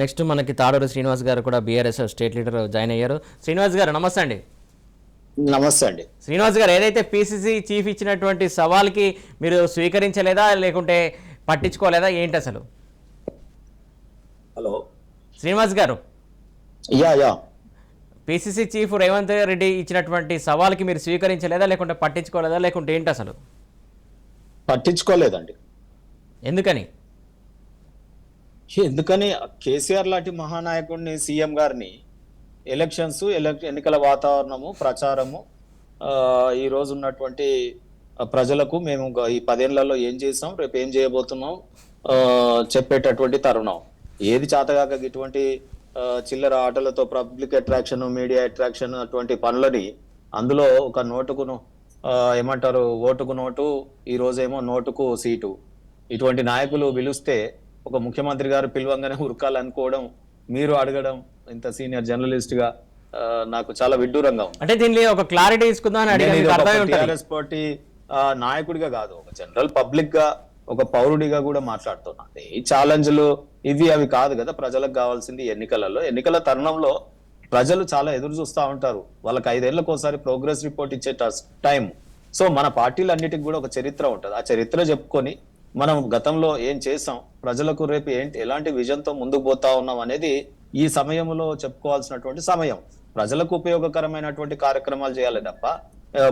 Next మనకి తాడూరు శ్రీనివాస్ గారు కూడా బీఆర్ఎస్ స్టేట్ లీడర్ జాయిన్ అయ్యారు. శ్రీనివాస్ గారు నమస్తే అండి. నమస్తే అండి. శ్రీనివాస్ గారు ఏదైతే పిసిసి చీఫ్ ఇచ్చినటువంటి సవాల్కి మీరు స్వీకరించలేదా? లేకుంటే పట్టించుకోలేదా? ఏంటి అసలు? హలో. శ్రీనివాస్ గారు. Yeah yeah. PCC chief Revanth Reddy ఇచ్చినటువంటి సవాల్కి మీరు స్వీకరించలేదా? లేకుంటే పట్టించుకోలేదా? లేకుంటే ఏంటి అసలు? పట్టించుకోలేదండి. ఎందుకని? ఎందుకని కేసీఆర్ లాంటి మహానాయకుడిని సీఎం గారిని ఎలక్షన్స్ ఎన్నికల వాతావరణము ప్రచారము ఈ రోజు ఉన్నటువంటి ప్రజలకు మేము ఈ పదేళ్ళలో ఏం చేసాం రేపు ఏం చేయబోతున్నాం చెప్పేటటువంటి తరుణం. ఏది చేతగాక ఇటువంటి చిల్లర ఆటలతో పబ్లిక్ అట్రాక్షన్ మీడియా అట్రాక్షన్ అటువంటి పనులని అందులో ఒక నోటుకును ఏమంటారు ఓటుకు నోటు ఈ రోజేమో నోటుకు సీటు. ఇటువంటి నాయకులు పిలిస్తే ఒక ముఖ్యమంత్రి గారు పిలవంగానే ఉరకాలనుకోవడం మీరు అడగడం ఇంత సీనియర్ జర్నలిస్ట్గా నాకు చాలా విడ్డూరంగా ఉంది. అంటే దీనిలో ఒక క్లారిటీ ఉంటుంది. టిఆర్ఎస్ పార్టీ నాయకుడిగా కాదు ఒక జనరల్ పబ్లిక్గా ఒక పౌరుడిగా కూడా మాట్లాడుతున్నాను ఈ ఛాలెంజ్లు ఇవి అవి కాదు కదా ప్రజలకు కావాల్సింది ఎన్నికలలో. ఎన్నికల తరుణంలో ప్రజలు చాలా ఎదురు చూస్తూ ఉంటారు. వాళ్ళకి ఐదేళ్ళకు ఒకసారి ప్రోగ్రెస్ రిపోర్ట్ ఇచ్చే టైం సో మన పార్టీలన్నిటికి కూడా ఒక చరిత్ర ఉంటుంది. ఆ చరిత్ర చెప్పుకొని మనం గతంలో ఏం చేసాం? ప్రజలకు రేపు ఏంటి ఎలాంటి విజన్తో ముందుకు పోతా ఉన్నాం అనేది ఈ సమయంలో చెప్పుకోవాల్సినటువంటి సమయం. ప్రజలకు ఉపయోగకరమైనటువంటి కార్యక్రమాలు చేయాలి తప్ప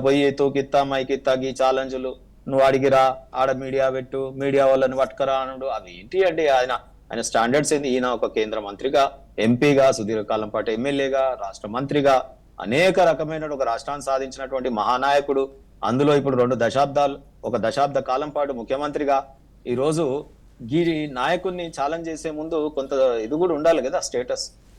పోయి తూకిత్తా మైకిత్తా గీ ఛాలెంజ్లు నువ్వు అడిగిరా ఆడ మీడియా పెట్టు మీడియా వాళ్ళని పట్టుకరా అనుడు అవి ఏంటి అండి ఆయన ఆయన స్టాండర్డ్స్ ఏంది? ఈయన ఒక కేంద్ర మంత్రిగా ఎంపీగా సుదీర్ఘకాలం పాటు ఎమ్మెల్యేగా రాష్ట్ర మంత్రిగా అనేక రకమైన ఒక రాష్ట్రాన్ని సాధించినటువంటి మహానాయకుడు. అందులో ఇప్పుడు రెండు దశాబ్దాలు ఒక దశాబ్ద కాలం పాటు ముఖ్యమంత్రిగా. ఈరోజు ఈ నాయకుడిని ఛాలెంజ్ చేసే ముందు కొంత ఇది కూడా ఉండాలి కదా స్టేటస్